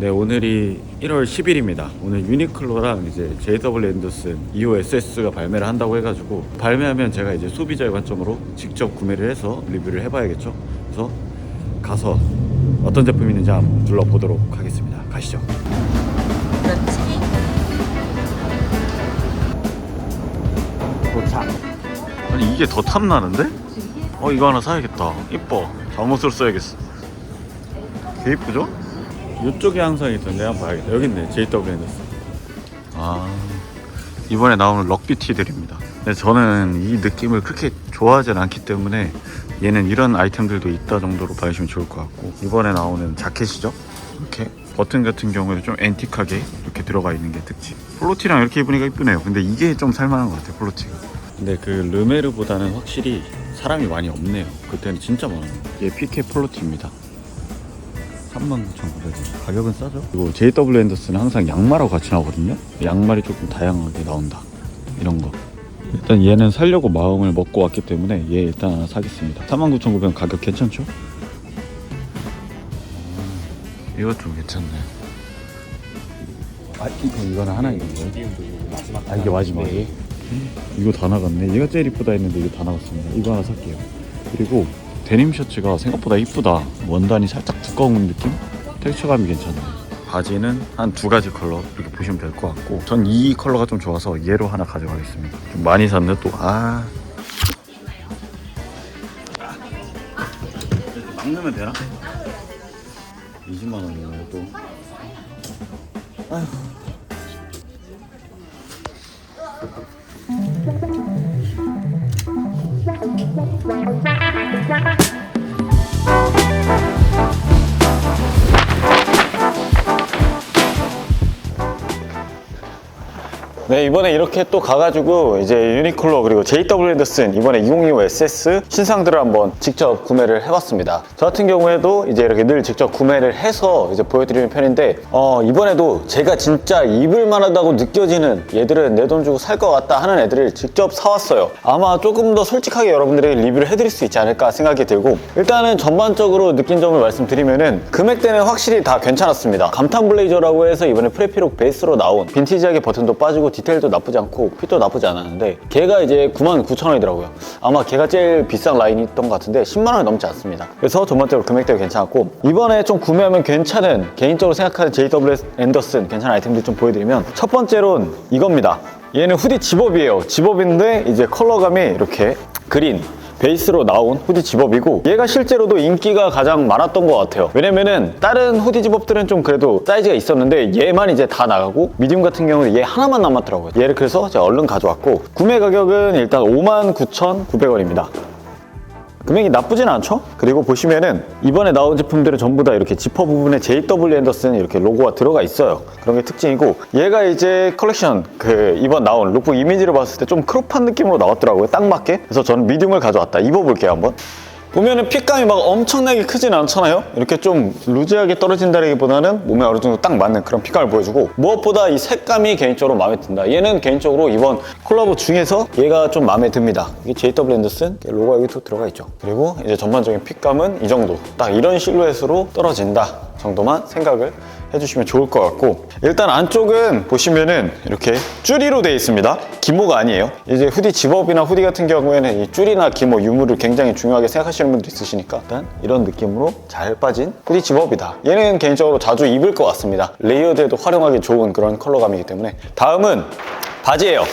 네 오늘이 1월 10일입니다. 오늘 유니클로랑 이제 JW 앤더슨 EOSS가 발매를 한다고 해가지고 발매하면 제가 이제 소비자의 관점으로 직접 구매를 해서 리뷰를 해봐야겠죠? 그래서 가서 어떤 제품이 있는지 한번 둘러보도록 하겠습니다. 가시죠. 그렇지. 도착. 아니 이게 더 탐나는데? 어 이거 하나 사야겠다. 이뻐. 잠옷으로 써야겠어. 개 이쁘죠? 이쪽에 항상 있던데 한번 봐야겠다. 여기 있네. JW 앤더슨 아 이번에 나오는 럭비 티들입니다. 근데 저는 이 느낌을 그렇게 좋아하진 않기 때문에 얘는 이런 아이템들도 있다 정도로 봐주시면 좋을 것 같고 이번에 나오는 자켓이죠? 이렇게 버튼 같은 경우에도 좀 앤틱하게 이렇게 들어가 있는 게 특징. 폴로티랑 이렇게 입으니까 이쁘네요. 근데 이게 좀 살만한 것 같아요 폴로티가. 근데 그 르메르보다는 확실히 사람이 많이 없네요. 그때는 진짜 많아요 이게 PK 폴로티입니다 39,900원. 가격은 싸죠? 그리고 JW 앤더스는 항상 양말하고 같이 나오거든요? 양말이 조금 다양하게 나온다. 이런 거. 일단 얘는 살려고 마음을 먹고 왔기 때문에 얘 일단 하나 사겠습니다. 39,900원 가격 괜찮죠? 음, 이거 좀 괜찮네. 아 이거 이거는 하나 있는 거예요? 아 이게 마지막이에요? 이거 다 나갔네. 얘가 제일 이쁘다 했는데 이거 다 나갔습니다. 이거 하나 살게요. 그리고 데님 셔츠가 생각보다 이쁘다. 원단이 살짝 두꺼운 느낌? 텍스처감이 괜찮아요. 바지는 한 두 가지 컬러 이렇게 보시면 될 것 같고 전 이 컬러가 좀 좋아서 얘로 하나 가져가겠습니다. 좀 많이 샀네 또아. 막 넣으면 되나? 20만 원이네요 또 아휴 네 이번에 이렇게 또 가가지고 이제 유니클로 그리고 JW 앤더슨 이번에 2025 SS 신상들을 한번 직접 구매를 해봤습니다. 저 같은 경우에도 이제 이렇게 늘 직접 구매를 해서 이제 보여드리는 편인데 어, 이번에도 제가 진짜 입을 만하다고 느껴지는 얘들은 내 돈 주고 살 것 같다 하는 애들을 직접 사왔어요. 아마 조금 더 솔직하게 여러분들에게 리뷰를 해드릴 수 있지 않을까 생각이 들고 일단은 전반적으로 느낀 점을 말씀드리면은 금액대는 확실히 다 괜찮았습니다. 감탄 블레이저라고 해서 이번에 프레피록 베이스로 나온 빈티지하게 버튼도 빠지고 디테일도 나쁘지 않고 핏도 나쁘지 않았는데 걔가 이제 99,000원이더라고요. 아마 걔가 제일 비싼 라인이 있던 것 같은데 10만 원이 넘지 않습니다. 그래서 전반적으로 금액대가 괜찮았고 이번에 좀 구매하면 괜찮은 개인적으로 생각하는 JW 앤더슨 괜찮은 아이템들 좀 보여드리면 첫 번째로는 이겁니다. 얘는 후디 집업이에요. 집업인데 이제 컬러감이 이렇게 그린 베이스로 나온 후디 집업이고 얘가 실제로도 인기가 가장 많았던 것 같아요. 왜냐면은 다른 후디 집업들은 좀 그래도 사이즈가 있었는데 얘만 이제 다 나가고 미디움 같은 경우는 얘 하나만 남았더라고요. 얘를 그래서 제가 얼른 가져왔고 구매 가격은 일단 59,900원입니다 금액이 나쁘진 않죠? 그리고 보시면은 이번에 나온 제품들은 전부 다 이렇게 지퍼 부분에 JW 앤더슨 이렇게 로고가 들어가 있어요. 그런 게 특징이고 얘가 이제 컬렉션 그 이번 나온 룩북 이미지를 봤을 때 좀 크롭한 느낌으로 나왔더라고요. 딱 맞게. 그래서 저는 미디움을 가져왔다. 입어볼게요 한번. 보면은 핏감이 막 엄청나게 크진 않잖아요? 이렇게 좀 루즈하게 떨어진다기보다는 몸에 어느 정도 딱 맞는 그런 핏감을 보여주고 무엇보다 이 색감이 개인적으로 마음에 든다. 얘는 개인적으로 이번 콜라보 중에서 얘가 좀 마음에 듭니다. 이게 JW 앤더슨 로고가 여기 또 들어가 있죠. 그리고 이제 전반적인 핏감은 이 정도. 딱 이런 실루엣으로 떨어진다 정도만 생각을 해주시면 좋을 것 같고 일단 안쪽은 보시면은 이렇게 쭈리로 되어 있습니다. 기모가 아니에요. 이제 후디 집업이나 후디 같은 경우에는 이 쭈리나 기모 유무를 굉장히 중요하게 생각하시는 분도 있으시니까 일단 이런 느낌으로 잘 빠진 후디 집업이다. 얘는 개인적으로 자주 입을 것 같습니다. 레이어드에도 활용하기 좋은 그런 컬러감이기 때문에. 다음은 바지예요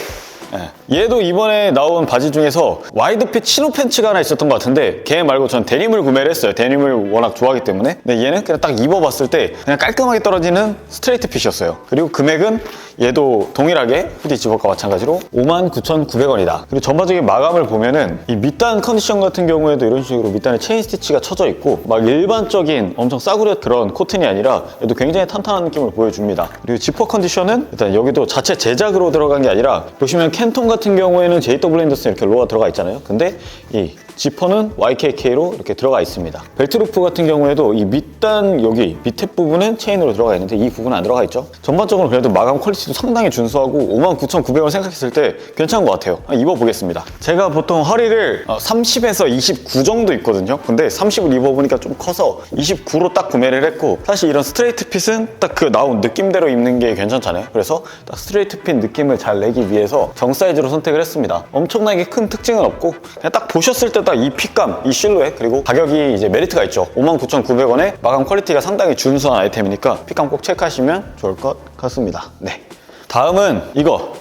예. 얘도 이번에 나온 바지 중에서 와이드핏 치노 팬츠가 하나 있었던 것 같은데 걔 말고 전 데님을 구매를 했어요. 데님을 워낙 좋아하기 때문에. 근데 얘는 그냥 딱 입어봤을 때 그냥 깔끔하게 떨어지는 스트레이트 핏이었어요. 그리고 금액은 얘도 동일하게 후디 집업과 마찬가지로 59,900원이다. 그리고 전반적인 마감을 보면은 이 밑단 컨디션 같은 경우에도 이런 식으로 밑단에 체인 스티치가 쳐져 있고 막 일반적인 엄청 싸구려 그런 코튼이 아니라 얘도 굉장히 탄탄한 느낌을 보여줍니다. 그리고 지퍼 컨디션은 일단 여기도 자체 제작으로 들어간 게 아니라 보시면 캔통 같은 경우에는 JW 앤더슨 이렇게 로가 들어가 있잖아요. 근데 이 지퍼는 YKK로 이렇게 들어가 있습니다. 벨트 루프 같은 경우에도 이 밑단 여기 밑에 부분은 체인으로 들어가 있는데 이 부분은 안 들어가 있죠. 전반적으로 그래도 마감 퀄리티도 상당히 준수하고 59,900원 생각했을 때 괜찮은 것 같아요. 입어보겠습니다. 제가 보통 허리를 30에서 29 정도 있거든요. 근데 30을 입어보니까 좀 커서 29로 딱 구매를 했고 사실 이런 스트레이트 핏은 딱 그 나온 느낌대로 입는 게 괜찮잖아요. 그래서 딱 스트레이트 핏 느낌을 잘 내기 위해서 정 사이즈로 선택을 했습니다. 엄청나게 큰 특징은 없고 그냥 딱 보셨을 때딱 이 핏감, 이 실루엣 그리고 가격이 이제 메리트가 있죠. 59,900원에 마감 퀄리티가 상당히 준수한 아이템이니까 핏감 꼭 체크하시면 좋을 것 같습니다. 네. 다음은 이거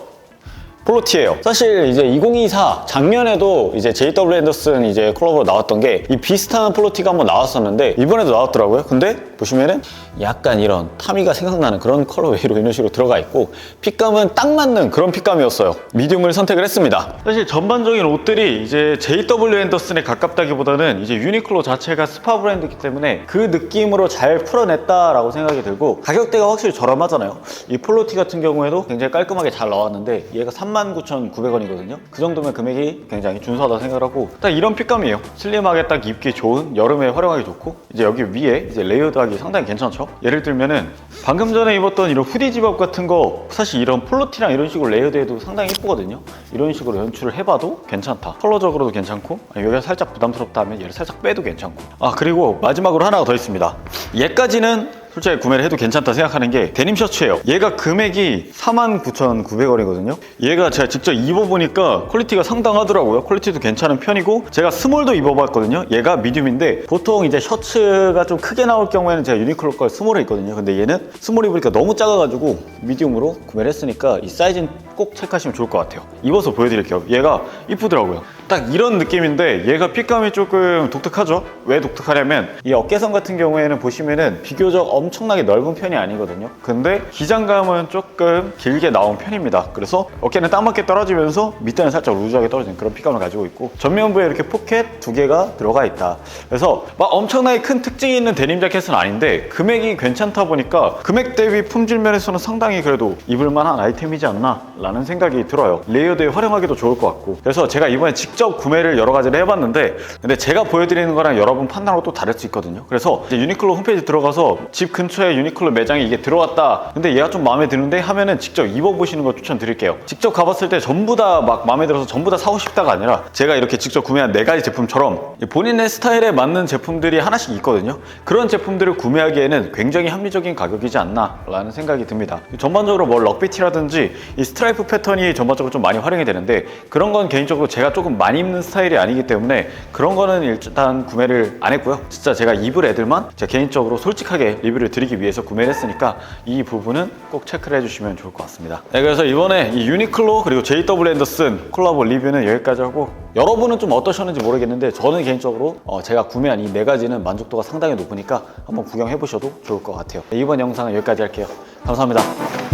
폴로티예요. 사실 이제 2024 작년에도 이제 JW 앤더슨 이제 콜라보로 나왔던 게 이 비슷한 폴로티가 한번 나왔었는데 이번에도 나왔더라고요. 근데 보시면은 약간 이런 타미가 생각나는 그런 컬러웨이로 이런 식으로 들어가 있고 핏감은 딱 맞는 그런 핏감이었어요. 미디움을 선택을 했습니다. 사실 전반적인 옷들이 이제 JW 앤더슨에 가깝다기보다는 이제 유니클로 자체가 스파 브랜드이기 때문에 그 느낌으로 잘 풀어냈다라고 생각이 들고 가격대가 확실히 저렴하잖아요. 이 폴로티 같은 경우에도 굉장히 깔끔하게 잘 나왔는데 얘가 39,900원이거든요. 그 정도면 금액이 굉장히 준수하다 생각하고 딱 이런 핏감이에요. 슬림하게 딱 입기 좋은 여름에 활용하기 좋고 이제 여기 위에 이제 레이어드하기 상당히 괜찮죠. 예를 들면은 방금 전에 입었던 이런 후디 집업 같은 거 사실 이런 폴로티랑 이런 식으로 레이어드해도 상당히 예쁘거든요. 이런 식으로 연출을 해봐도 괜찮다. 컬러적으로도 괜찮고 여기가 살짝 부담스럽다 하면 얘를 살짝 빼도 괜찮고 아 그리고 마지막으로 하나가 더 있습니다. 얘까지는 솔직히 구매를 해도 괜찮다 생각하는 게 데님 셔츠예요. 얘가 금액이 49,900원이거든요. 얘가 제가 직접 입어보니까 퀄리티가 상당하더라고요. 퀄리티도 괜찮은 편이고 제가 스몰도 입어봤거든요. 얘가 미디움인데 보통 이제 셔츠가 좀 크게 나올 경우에는 제가 유니클로 걸 스몰에 있거든요. 근데 얘는 스몰 입으니까 너무 작아가지고 미디움으로 구매를 했으니까 이 사이즈는 꼭 체크하시면 좋을 것 같아요. 입어서 보여드릴게요. 얘가 이쁘더라고요. 딱 이런 느낌인데 얘가 핏감이 조금 독특하죠? 왜 독특하냐면 이 어깨선 같은 경우에는 보시면은 비교적 엄청나게 넓은 편이 아니거든요. 근데 기장감은 조금 길게 나온 편입니다. 그래서 어깨는 딱 맞게 떨어지면서 밑에는 살짝 루즈하게 떨어지는 그런 핏감을 가지고 있고 전면부에 이렇게 포켓 두 개가 들어가 있다. 그래서 막 엄청나게 큰 특징이 있는 데님 자켓은 아닌데 금액이 괜찮다 보니까 금액 대비 품질 면에서는 상당히 그래도 입을 만한 아이템이지 않나 라는 생각이 들어요. 레이어드에 활용하기도 좋을 것 같고 그래서 제가 이번에 직접 구매를 여러 가지를 해봤는데 근데 제가 보여드리는 거랑 여러분 판단하고 또 다를 수 있거든요. 그래서 유니클로 홈페이지 들어가서 집 근처에 유니클로 매장이 이게 들어왔다. 근데 얘가 좀 마음에 드는데 하면은 직접 입어보시는 거 추천드릴게요. 직접 가봤을 때 전부 다 막 마음에 들어서 전부 다 사고 싶다가 아니라 제가 이렇게 직접 구매한 네 가지 제품처럼 본인의 스타일에 맞는 제품들이 하나씩 있거든요. 그런 제품들을 구매하기에는 굉장히 합리적인 가격이지 않나 라는 생각이 듭니다. 전반적으로 뭐 럭비티라든지 이 스트라이프 패턴이 전반적으로 좀 많이 활용이 되는데 그런 건 개인적으로 제가 조금 많이 입는 스타일이 아니기 때문에 그런 거는 일단 구매를 안 했고요. 진짜 제가 입을 애들만 제가 개인적으로 솔직하게 리뷰를 드리기 위해서 구매를 했으니까 이 부분은 꼭 체크를 해주시면 좋을 것 같습니다. 네, 그래서 이번에 이 유니클로 그리고 JW 앤더슨 콜라보 리뷰는 여기까지 하고 여러분은 좀 어떠셨는지 모르겠는데 저는 개인적으로 어, 제가 구매한 이 네 가지는 만족도가 상당히 높으니까 한번 구경해 보셔도 좋을 것 같아요. 네, 이번 영상은 여기까지 할게요. 감사합니다.